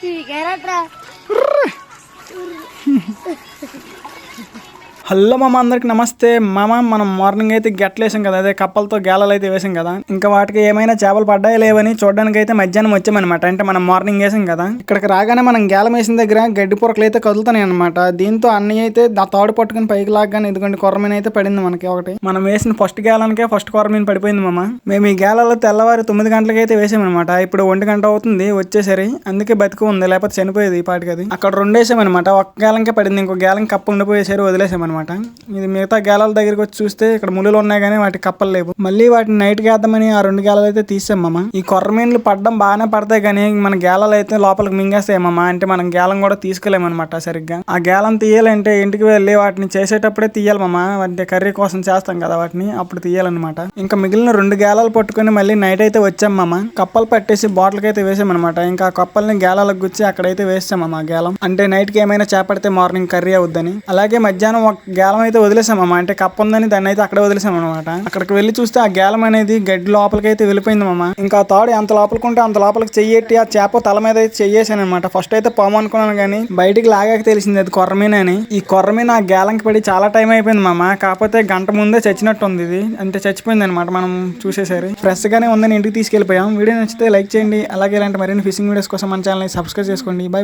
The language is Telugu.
ਠੀਕ ਹੈ ਰਾਟਾ హలో మామ అందరికి నమస్తే. మామ మనం మార్నింగ్ అయితే గెట్లేసాం కదా అదే కప్పలతో గేలలు అయితే వేసాం కదా. ఇంకా వాటికి ఏమైనా చేపలు పడ్డాయి లేవని చూడడానికి అయితే మధ్యాహ్నం వచ్చామన్నమాట. అంటే మనం మార్నింగ్ వేసాం కదా. ఇక్కడికి రాగానే మనం గేలం వేసిన దగ్గర గడ్డి పొరకలు అయితే కదులుతున్నాయి అనమాట దీంతో అన్ని అయితే తాడు పట్టుకుని పైకి లాగానే ఇదిగోండి కొరమీన అయితే పడింది మనకి ఒకటి. మనం వేసిన ఫస్ట్ గేలానికే ఫస్ట్ కొరమీన పడిపోయింది మామ. మేము ఈ గేలలో తెల్లవారి తొమ్మిది గంటలకి అయితే వేసామన్నమాట. ఇప్పుడు ఒంటి గంట అవుతుంది వచ్చేసరి. అందుకే బతుకు ఉంది లేకపోతే చనిపోయేది ఈ పాటికి అది. అక్కడ రెండేసామన్నమాట. ఒక గేలంకే పడింది ఇంకో గేలం కప్పు ఉండిపోయేసరి వదిలేసామన్నమాట. ఇది మిగతా గేలాల దగ్గరికి వచ్చి చూస్తే ఇక్కడ ముళ్ళు ఉన్నాయి కానీ వాటి కప్పలు లేవు. మళ్ళీ వాటిని నైట్ వేద్దామని ఆ రెండు గేలాలు అయితే తీసాం మామ. ఈ కొర్రమీన్లు పడడం బాగానే పడతాయి కానీ మన గేలాలు అయితే లోపలికి మింగేస్తాయి మామ. అంటే మనం గేలం కూడా తీసుకోలేమన్నమాట సరిగ్గా. ఆ గేలం తీయాలంటే ఇంటికి వెళ్ళి వాటిని చేసేటప్పుడే తీయాలి మామ. అంటే కర్రీ కోసం చేస్తాం కదా వాటిని అప్పుడు తీయాలన్నమాట. ఇంకా మిగిలిన రెండు గేలాలు పట్టుకొని మళ్ళీ నైట్ అయితే వచ్చాం మామ. కప్పలు పట్టేసి బాటిల్కి అయితే వేసామన్నమాట ఇంకా ఆ కప్పల్ని గేలాలకు గుచ్చి అక్కడైతే వేసాం మామ గేలం. అంటే నైట్కి ఏమైనా చేపడితే మార్నింగ్ కర్రీ అవుద్దని. అలాగే మధ్యాహ్నం ఒక గేలం అయితే వదిలేసామమ్మ అంటే కప్ప ఉందని దాన్ని అయితే అక్కడే వదిలేసాం అనమాట అక్కడికి వెళ్ళి చూస్తే ఆ గేలం అనేది గడ్డి లోపలికి అయితే వెళ్ళిపోయింది మామ. ఇంకా తాడు ఎంత లోపలికుంటే అంత లోపలికి చెయ్యెట్టి ఆ చేప తల మీద అయితే చెయ్యేసాను అనమాట ఫస్ట్ అయితే పాము అనుకున్నాను కానీ బయటికి లాగాక తెలిసింది అది కొర్రమీన అని. ఈ కొర్రమీన ఆ గేలంకి పడి చాలా టైం అయిపోయింది మామ. కాకపోతే గంట ముందే చచ్చినట్టు ఉంది ఇది. అంటే చచ్చిపోయింది అనమాట మనం చూసేసరి. ఫ్రెష్ గానే ఉందని ఇంటికి తీసుకెళ్ళిపోయాం. వీడియో నచ్చితే లైక్ చేయండి. అలాగే ఇలాంటి మరిన్ని ఫిషింగ్ వీడియోస్ కోసం మన ఛానల్ సబ్స్క్రైబ్ చేసుకోండి. బై